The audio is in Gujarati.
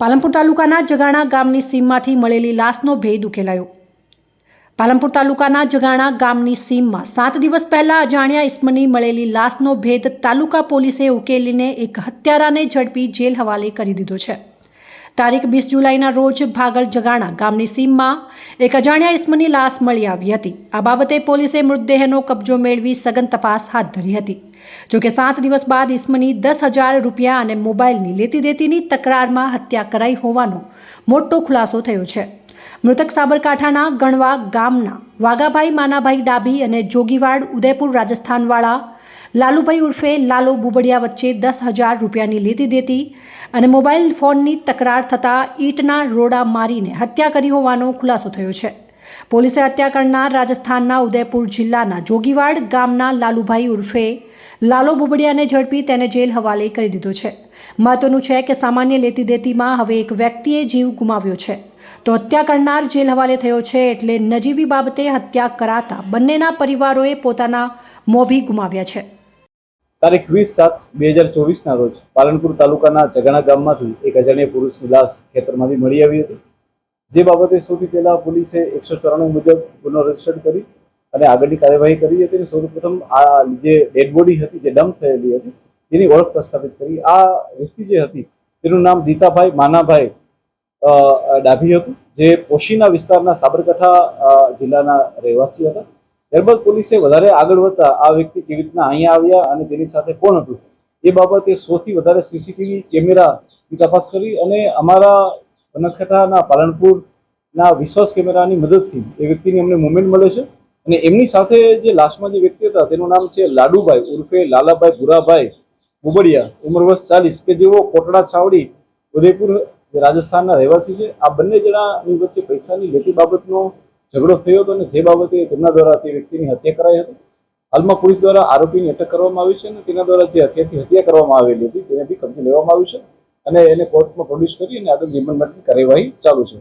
પાલનપુર તાલુકાના જગાણા ગામની સીમમાંથી મળેલી લાશનો ભેદ ઉકેલાયો. પાલનપુર તાલુકાના જગાણા ગામની સીમમાં સાત દિવસ પહેલાં અજાણ્યા ઇસ્મની મળેલી લાશનો ભેદ તાલુકા પોલીસે ઉકેલીને એક હત્યારાને ઝડપી જેલ હવાલે કરી દીધો છે. તારીખ વીસ જુલાઈના રોજ ભાગળ જગાણા ગામની સીમમાં એક અજાણ્યા ઇસ્મની લાશ મળી આવી હતી. આ બાબતે પોલીસે મૃતદેહનો કબજો મેળવી સઘન તપાસ હાથ ધરી હતી. જોકે સાત દિવસ બાદ ઇસ્મની દસ હજાર રૂપિયા અને મોબાઈલની લેતી દેતીની તકરારમાં હત્યા કરાઈ હોવાનો મોટો ખુલાસો થયો છે. મૃતક સાબરકાંઠાના ગણવા ગામના વાઘાભાઈ, માનાભાઈ ડાબી અને જોગીવાડ, ઉદયપુર, રાજસ્થાનવાળા લાલુભાઈ ઉર્ફે લાલો બુબડિયા વચ્ચે દસ હજાર રૂપિયાની લેતી દેતી અને મોબાઈલ ફોનની તકરાર થતાં ઈંટના રોડા મારીને હત્યા કરી હોવાનો ખુલાસો થયો છે. પોલીસે હત્યા કરનાર રાજસ્થાનના ઉદયપુર જિલ્લાના જોગીવાડ ગામના લાલુભાઈ ઉર્ફે લાલો બુબડિયાને ઝડપી તેને જેલ હવાલે કરી દીધો છે. મહત્વનું છે કે સામાન્ય લેતી દેતીમાં હવે એક વ્યક્તિએ જીવ ગુમાવ્યો છે. તો હત્યા કરનાર જેલ હવાલે થયો છે એટલે નજીવી બાબતે હત્યા કરાતા બંનેના પરિવારોએ પોતાના મોભી ગુમાવ્યા છે. તારીખ વીસ સાત બે હજાર ચોવીસના રોજ પાલનપુર તાલુકાના જગાણા ગામમાંથી એક અજાણ્યા પુરુષની લાશ ખેતરમાંથી મળી આવી હતી. જે બાબતે સૌથી પહેલા પોલીસે એકસો ચોરાણું મુજબ ગુનો રજિસ્ટર કરી અને આગળની કાર્યવાહી કરી હતી અને સૌપ્રથમ આ જે ડેડ બોડી હતી, જે ડમ્પ થયેલી હતી તેની ઓળખ પ્રસ્થાપિત કરી. આ વ્યક્તિ જે હતી, તેનું નામ દીતાભાઈ માનાભાઈ ડાભી હતું, જે પોશીના વિસ્તારના સાબરકાંઠા જિલ્લાના રહેવાસી હતા. ત્યારબાદ પોલીસે વધારે આગળ વધતા આ વ્યક્તિ કેવી રીતના અહીંયા આવ્યા અને તેની સાથે કોણ હતું? એ બાબતે સૌથી વધારે સીસીટીવી કેમેરાની તપાસ કરી અને અમારા બનાસકાંઠાના પાલનપુરના વિશ્વાસ કેમેરાની મદદથી એ વ્યક્તિની અમને મુવમેન્ટ મળે છે અને એમની સાથે જે લાસ્ટમાં જે વ્યક્તિ હતા, તેનું નામ છે લાડુભાઈ ઉર્ફે લાલાભાઈ ભુરાભાઈ બુબડિયા, ઉંમર વર્ષ ચાલીસ, કે જેઓ કોટડા, છાવડી, ઉદયપુર રાજસ્થાનના રહેવાસી છે, આ બંને જણાની વચ્ચે પૈસાની લેતી બાબતનો ઝઘડો થયો હતો અને જે બાબતે તેમના દ્વારા તે વ્યક્તિની હત્યા કરાઈ હતી. હાલમાં પોલીસ દ્વારા આરોપીની અટક કરવામાં આવી છે અને તેના દ્વારા જે હત્યાથી હત્યા કરવામાં આવેલી હતી, તેને બી કબજે લેવામાં આવ્યું છે અને એને કોર્ટમાં પ્રોડ્યુસ કરી અને આગળ માટે કાર્યવાહી ચાલુ છે.